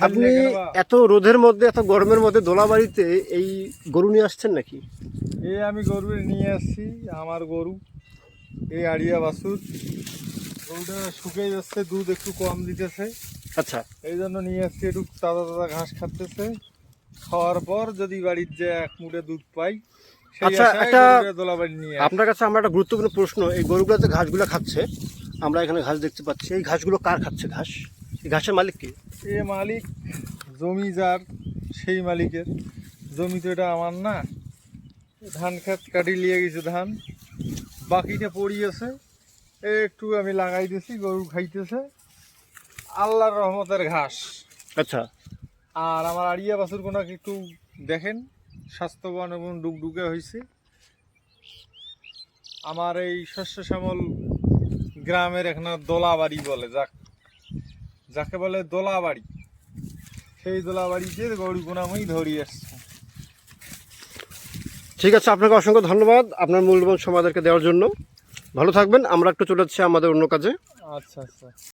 আপনি এত রোদের মধ্যে এত গরমের মধ্যে দোলাবাড়িতে এই গরু নিয়ে আসছেন নাকি? এই আমি গরু নিয়ে আসছি আমার গরু এই আড়িয়া বাছুর। গরুটা শুকিয়ে যাচ্ছে দুধ একটু কম দিতেছে। আচ্ছা। এই জন্য নিয়ে আসছি একটু তাজা তাজা ঘাস খাচ্ছে। খাওয়ার পর যদি বাড়ির যে এক মুঠে দুধ পাই আচ্ছা, একটা- দোলাবাড়ি নিয়ে আপনার কাছে আমার একটা গুরুত্বপূর্ণ প্রশ্ন এই গরুগুলো যে ঘাসগুলো খাচ্ছে আমরা এখানে ঘাস দেখতে পাচ্ছি। এই ঘাসগুলো কার খাচ্ছে ঘাস? এই ঘাসের মালিক কে? এ মালিক জমি যার সেই মালিকের। জমি তো এটা আমার না। ধান খেত কাটি লিয়ে গেছে ধান। বাকিটা পড়ি আছে এ একটু আমি লাগাই দিয়েছি গরু খাইতেছে। আল্লাহর রহমতের ঘাস। আচ্ছা। আর আমার আড়িয়া বাছুর কোনাকে একটু দেখেন। স্বাস্থ্যবান এবং ডুকডুকে হয়েছে আমার এই শস্য শ্যামল গ্রামের এখানে দোলাবাড়ি বলে যাক। যাকে বলে দোলাবাড়ি। সেই দোলাবাড়িতে গরু আমি ধরিয়ে আসছে ঠিক আছে আপনাকে অসংখ্য ধন্যবাদ আপনার মূল্যবান সমাদেরকে দেওয়ার জন্য। ভালো থাকবেন আমরা একটু চলে যাচ্ছি আমাদের অন্য কাজে। আচ্ছা আচ্ছা।